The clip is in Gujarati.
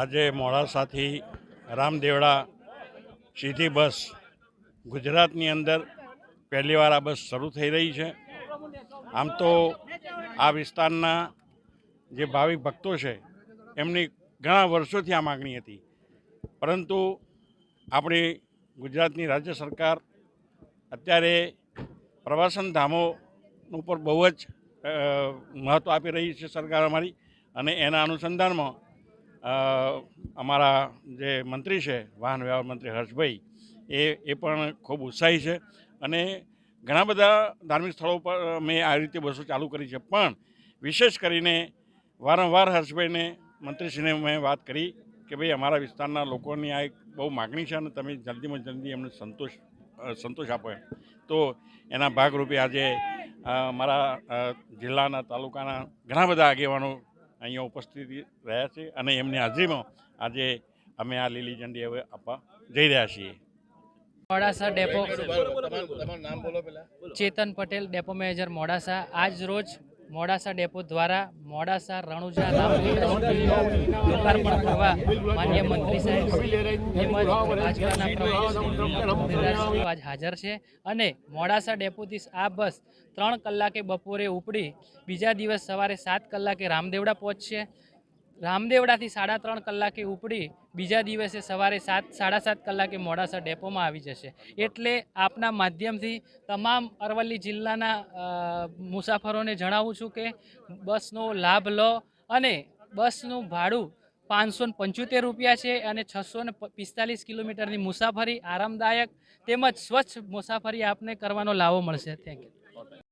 આજે મોડાસાથી રામદેવડા સીધી બસ ગુજરાતની અંદર પહેલીવાર આ બસ શરૂ થઈ રહી છે. આમ તો આ વિસ્તારના જે ભાવિક ભક્તો છે, એમની ઘણા વર્ષોથી આ માગણી હતી. પરંતુ આપણી ગુજરાતની રાજ્ય સરકાર અત્યારે પ્રવાસન ધામો ઉપર બહુ જ મહત્ત્વ આપી રહી છે સરકાર અમારી અને એના અનુસંધાનમાં અમારા જે મંત્રી છે, વાહન વ્યવહાર મંત્રી હર્ષભાઈ, એ એ પણ ખૂબ ઉત્સાહી છે. અને ઘણા બધા ધાર્મિક સ્થળો પર મેં આ રીતે બસો ચાલુ કરી છે. પણ વિશેષ કરીને વારંવાર હર્ષભાઈને, મંત્રીશ્રીને મેં વાત કરી કે ભાઈ, અમારા વિસ્તારના લોકોની આ એક બહુ માગણી છે અને તમે જલ્દીમાં જલ્દી એમને સંતોષ સંતોષ આપો એમ. તો એના ભાગરૂપે આજે અમારા મારા જિલ્લાના, તાલુકાના ઘણા બધા આગેવાનો અહીંયા ઉપસ્થિત રહ્યા છે અને એમની હાજરીમાં આજે અમે આ લીલી ઝંડી હવે આપવા જઈ રહ્યા છીએ. મોડાસા ડેપો. નામ બોલો ચેતન પટેલ ડેપો મેનેજર મોડાસા. આજ રોજ મોડાસા ડેપો દ્વારા મોડાસા રણુજા લોકાર્પણ કરવા માન્ય મંત્રી સાહેબ આજ હાજર છે. અને મોડાસા ડેપોથી આ બસ ત્રણ કલાકે બપોરે ઉપડી. બીજા દિવસ સવારે સાત કલાકે રામદેવડા પહોંચશે. રામદેવડાથી સાડા ત્રણ કલાકે ઉપડી, બીજા દિવસે સવારે સાત, સાડા સાત કલાકે મોડાસા ડેપોમાં આવી જશે. એટલે આપના માધ્યમથી તમામ અરવલ્લી જિલ્લાના મુસાફરોને જણાવું છું કે બસનો લાભ લો અને બસનું ભાડું પાંચસો ને પંચોતેર રૂપિયા છે અને છસો ને પિસ્તાલીસ કિલોમીટરની મુસાફરી આરામદાયક તેમજ સ્વચ્છ મુસાફરી આપને કરવાનો લાવો મળશે. Thank you